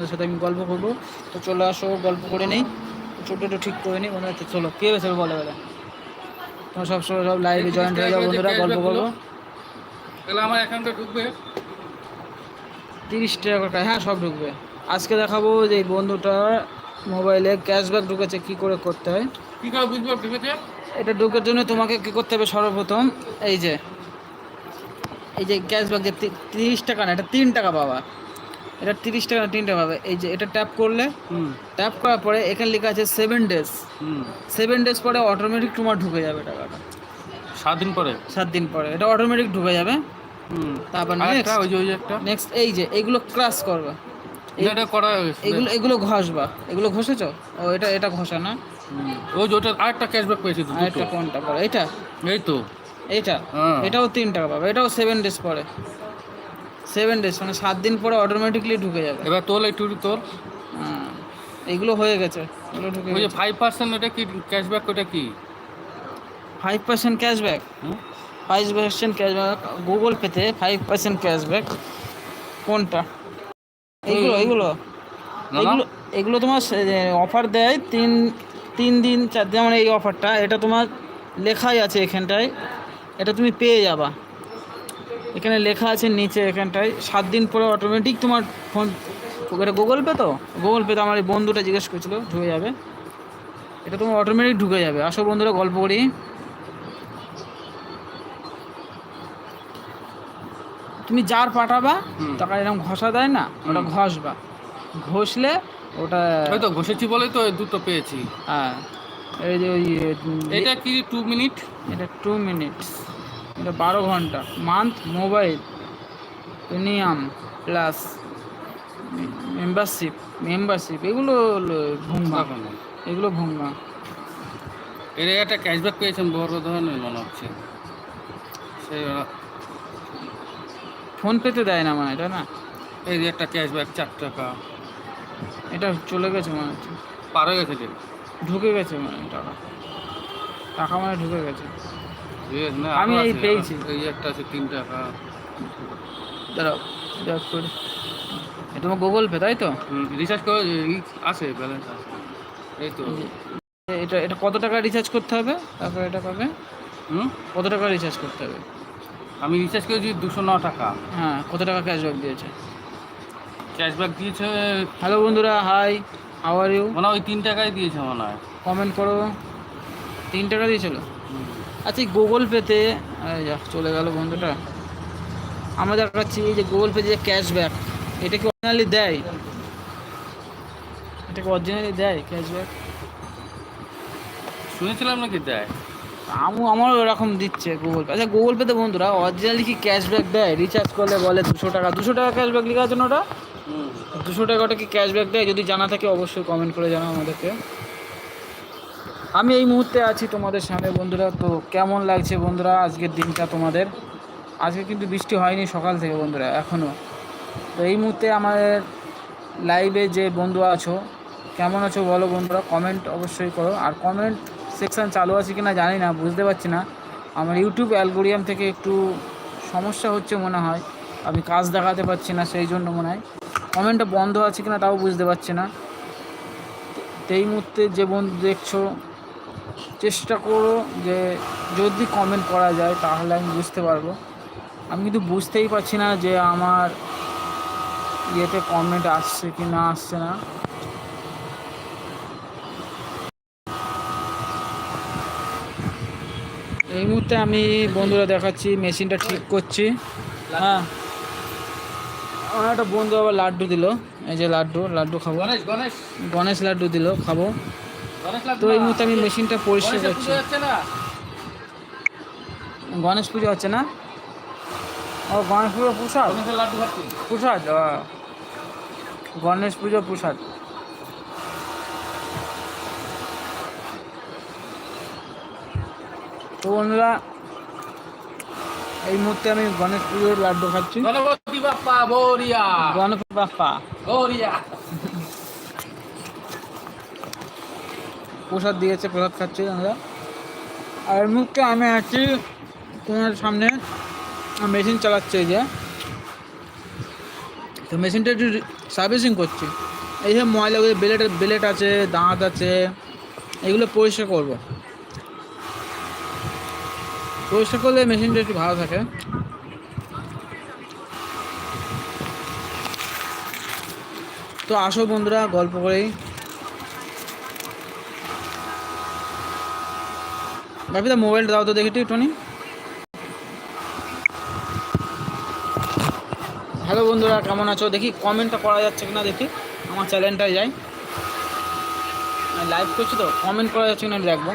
ওর সাথে আমি গল্প করব। তো চলে আসো গল্প করে নেই। ছোটো একটু ঠিক করে নিই। বন্ধুরা তো চলো কে হয়েছে বলে বলে তোমার সবসময় সব লাইভে জয়েন্ট হয়ে যাও বন্ধুরা গল্প করব তাহলে আমার অ্যাকাউন্টে ঢুকবে? তিরিশ টাকা করে হ্যাঁ সব ঢুকবে। আজকে দেখাবো যে এই বন্ধুটার মোবাইলে ক্যাশব্যাক ঢুকেছে কি করে করতে হয়। কি করে বুঝব ঢুকেছে? এটা ঢোকার জন্য তোমাকে কি করতে হবে সর্বপ্রথম এই যে এই যে ক্যাশব্যাক যে তিরিশ টাকা না এটা তিন টাকা পাবা। এটা তিরিশ টাকা না তিন টাকা পাবে। এই যে এটা ট্যাপ করলে হুম। ট্যাপ করার পরে এখানে লেখা আছে সেভেন ডেজ হুম। সেভেন ডেজ পরে অটোমেটিক তোমার ঢুকে যাবে টাকাটা। সাত দিন পরে? সাত দিন পরে। এটা অটোমেটিক ঢুকে যাবে। তারপর নেক্সট ওই যে ওই যে একটা? নেক্সট এই যে এইগুলো ক্রাশ করবে। এটা করা এগুলো এগুলো ঘষবা। এগুলো ঘষেছো? ও এটা এটা ঘষা না। ওই যে ওটা আরেকটা ক্যাশব্যাক পেয়েছি তো আর একটা দুটো কোনটা পরে? এটা এই তো। এইটা? হ্যাঁ। এটাও তিন টাকা পাবে। এটাও সেভেন ডেজ পরে। সেভেন ডেজ মানে সাত দিন পরে অটোমেটিকলি ঢুকে যাবে। এবার তোল একটু তোল। হ্যাঁ, এগুলো হয়ে গেছে। এগুলো ঢুকে ওই যে ফাইভ পার্সেন্ট ওটা কি ক্যাশব্যাক ওটা কি? Five percent cashback? Five percent cashback Google পেতে ফাইভ পার্সেন্ট ক্যাশব্যাক কোনটা? এগুলো না। এগুলো এগুলো তোমার অফার দেয় তিন তিন দিন চার দিন যেমন এই অফারটা এটা তোমার লেখাই আছে এখানটায়। এটা তুমি পেয়ে যাবা। এখানে লেখা আছে নিচে এখানটায় সাত দিন পরে অটোমেটিক তোমার ফোন এটা গুগল পে তো? গুগল পে তো আমার এই বন্ধুটা জিজ্ঞেস করছিল ঢুকে যাবে। এটা তোমার অটোমেটিক ঢুকে যাবে। আসো বন্ধুরা গল্প করি। তুমি যার পাঠাবা। টাকা এরকম ঘষা দেয় না ওটা ঘষবা। ঘষলে ওটা ওই তো ঘষেছি বলেই তো দুটো পেয়েছি। হ্যাঁ। এই যে ওই এটা কি টু মিনিট এটা টু মিনিটস এটা বারো ঘণ্টা। Month mobile premium plus membership membership এগুলো ভুঙ্গা। এগুলো ভুঙ্গা। এর একটা ক্যাশব্যাক পেয়েছেন বড় ধরনের মনে হচ্ছে। সে ফোন পেতে দেয় না মানে এটা না? এই যে একটা ক্যাশব্যাক চার টাকা। এটা চলে গেছে মনে হচ্ছে। পার গেছে ঢুকে গেছে মানে টাকা। টাকা মানে ঢুকে গেছে। আমি এই পেয়েছি। এই একটা আছে তিন টাকা দাঁড়াও যাক করে। তোমার গুগল পে তাই তো? রিচার্জ করে আছে ব্যালেন্স আছে। এই তো। এটা এটা কত টাকা রিচার্জ করতে হবে? তারপরে এটা পাবে হুম? কত টাকা রিচার্জ করতে হবে? আমি রিচার্জ করেছি দুশো ন টাকা। হ্যাঁ কত টাকা ক্যাশব্যাক দিয়েছে? ক্যাশব্যাক দিয়েছে হ্যালো বন্ধুরা হাই হাউ আর ইউ মনে হয় ওই তিন টাকাই দিয়েছে মনে হয়। কমেন্ট করো। তিন টাকা দিয়েছিল? আচ্ছা এই গুগল পেতে চলে গেল বন্ধুটা। আমরা দেখাচ্ছি এই যে গুগল পে যে ক্যাশব্যাক এটা কি অরিজিনালি দেয়? এটা কি অরিজিনালি দেয় ক্যাশব্যাক শুনেছিলাম নাকি দেয়? আমু আমারও এরকম দিচ্ছে গুগল পে আচ্ছা গুগল পেতে বন্ধুরা অরিজিনালি কি ক্যাশব্যাক দেয়? রিচার্জ করলে বলে দুশো টাকা। দুশো টাকা ক্যাশব্যাক লেখা আছে না ওটা দুশো টাকাটা কি ক্যাশব্যাক দেয়? যদি জানা থাকে অবশ্যই কমেন্ট করে জানাও আমাদেরকে। আমি এই মুহূর্তে আছি তোমাদের সামনে, বন্ধুরা। তো কেমন লাগছে বন্ধুরা আজকের দিনটা তোমাদের? আজকে কিন্তু বৃষ্টি হয়নি সকাল থেকে বন্ধুরা এখনও তো এই মুহূর্তে আমাদের লাইভে যে বন্ধু আছো, কেমন আছো বলো বন্ধুরা? কমেন্ট অবশ্যই করো। আর কমেন্ট সেকশন চালু আছে কি না জানি না, বুঝতে পারছি না। আমার ইউটিউব অ্যালগোরিয়াম থেকে একটু সমস্যা হচ্ছে মনে হয়। আমি কাজ দেখাতে পারছি না, সেই জন্য মনে হয়। কমেন্টটা বন্ধ আছে কিনা তাও বুঝতে পারছি না। তো এই মুহূর্তে যে বন্ধু দেখছ চেষ্টা করো যে যদি কমেন্ট করা যায় তাহলে আমি বুঝতে পারব। আমি কিন্তু বুঝতেই পারছি না যে আমার ইয়েতে কমেন্ট আসছে কি না আসছে না। এই মুহূর্তে আমি বন্ধুরা দেখাচ্ছি মেশিনটা ঠিক করছি। হ্যাঁ। আমার একটা বন্ধু আবার লাড্ডু দিল এই যে লাড্ডু লাড্ডু খাব। গণেশ। গণেশ লাড্ডু দিল খাব। তো এই মুহূর্তে আমি মেশিনটা পরিষ্কার করছি। গণেশ পুজো হচ্ছে না? ও গণেশ পুজো প্রসাদ? প্রসাদ গণেশ পুজো প্রসাদ। তো বন্ধুরা এই মুহূর্তে আমি গণেশ পুজোর লাড্ডু খাচ্ছি। গণপতি বাপ্পা বরিয়া গণপতি বাপ্পা। প্রসাদ দিয়েছে, প্রসাদ খাচ্ছি আমরা। আর মুহূর্তে আমি আছি তোমার সামনে। মেশিন চালাচ্ছে এই যে। তো মেশিনটা একটু সার্ভিসিং করছি। এই যে ময়লাগুলো বেলেট বেলেট আছে, দাঁত আছে, এগুলো পরিষ্কার করব। পরিষ্কার করলে মেশিনটা একটু ভালো থাকে। তো আসো বন্ধুরা, গল্প করেই বাপিদা মোবাইলটা দাও তো দেখি একটু টনি হ্যালো বন্ধুরা কেমন আছো? দেখি কমেন্টটা করা যাচ্ছে কিনা দেখি। আমার চ্যানেলটায় যাই। লাইভ করছি তো কমেন্ট করা যাচ্ছে কিনা দেখব।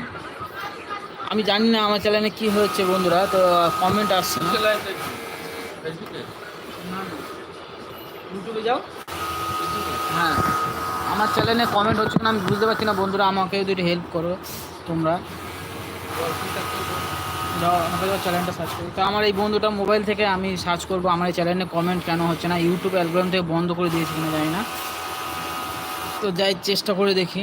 আমি জানি না আমার চ্যানেলে কি হয়েছে বন্ধুরা তো কমেন্ট আসছে না। ইউটিউবে যাও। হ্যাঁ আমার চ্যানেলে কমেন্ট হচ্ছে কিনা আমি বুঝতে পারছি না বন্ধুরা আমাকে যদি হেল্প করো তোমরা। চ্যানেলটা সার্চ করো। তো আমার এই বন্ধুটা মোবাইল থেকে আমি সার্চ করব, আমার এই চ্যানেলে কমেন্ট কেন হচ্ছে না ইউটিউব অ্যালবাম থেকে বন্ধ করে দিয়েছি কিনা জানি না। তো যাই, চেষ্টা করে দেখি।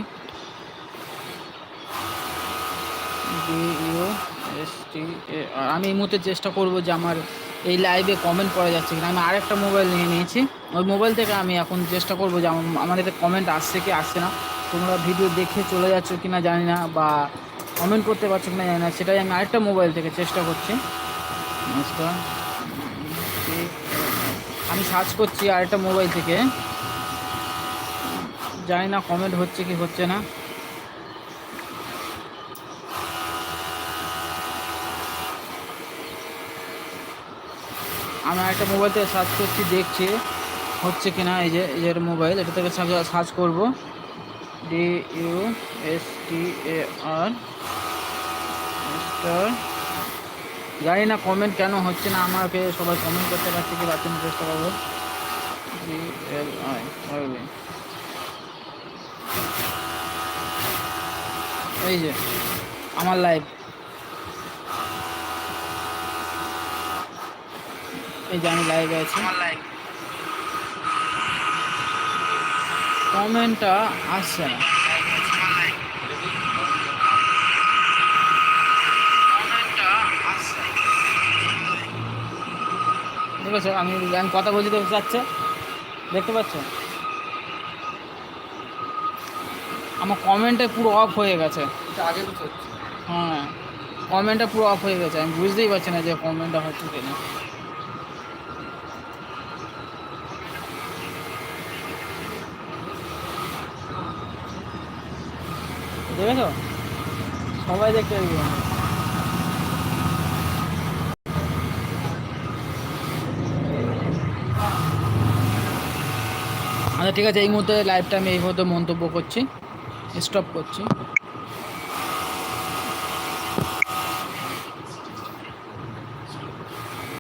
আমি এই মুহূর্তে চেষ্টা করব যে আমার এই লাইভে কমেন্ট করা যাচ্ছে কিনা। আমি আরেকটা মোবাইল নিয়ে নিয়েছি। ওই মোবাইল থেকে আমি এখন চেষ্টা করব যে আমার এতে কমেন্ট আসছে কি আসছে না। তোমরা ভিডিও দেখে চলে যাচ্ছ কি না জানি না বা কমেন্ট করতে পারছ কি না জানি না। সেটাই আমি আরেকটা মোবাইল থেকে চেষ্টা করছি। আমি সার্চ করছি আরেকটা মোবাইল থেকে। জানি না কমেন্ট হচ্ছে কি হচ্ছে না। আমি একটা মোবাইল থেকে সার্চ করছি দেখছি হচ্ছে কি না এই যে এই যে মোবাইল এটা থেকে সার্চ করব। D U S T A R star জানি না কমেন্ট কেন হচ্ছে না আমাকে সবাই কমেন্ট করতে পারছে কি না, চেষ্টা করব। ডি এল আই এই যে, আমার লাইভ এই যে আমি লাইভে আছি। কমেন্টটা আসছে না। ঠিক আছে আমি আমি কথা বলছি তো যাচ্ছে। দেখতে পাচ্ছ? আমার কমেন্টে পুরো অফ হয়ে গেছে। আগে হ্যাঁ কমেন্টটা পুরো অফ হয়ে গেছে। আমি বুঝতেই পারছি না যে কমেন্টটা হচ্ছে কিনা। দেখেছ? সবাই দেখতে পাবি আচ্ছা ঠিক আছে, এই মুহূর্তে লাইভটা আমি এই মুহূর্তে মন্তব্য করছি। স্টপ করছি।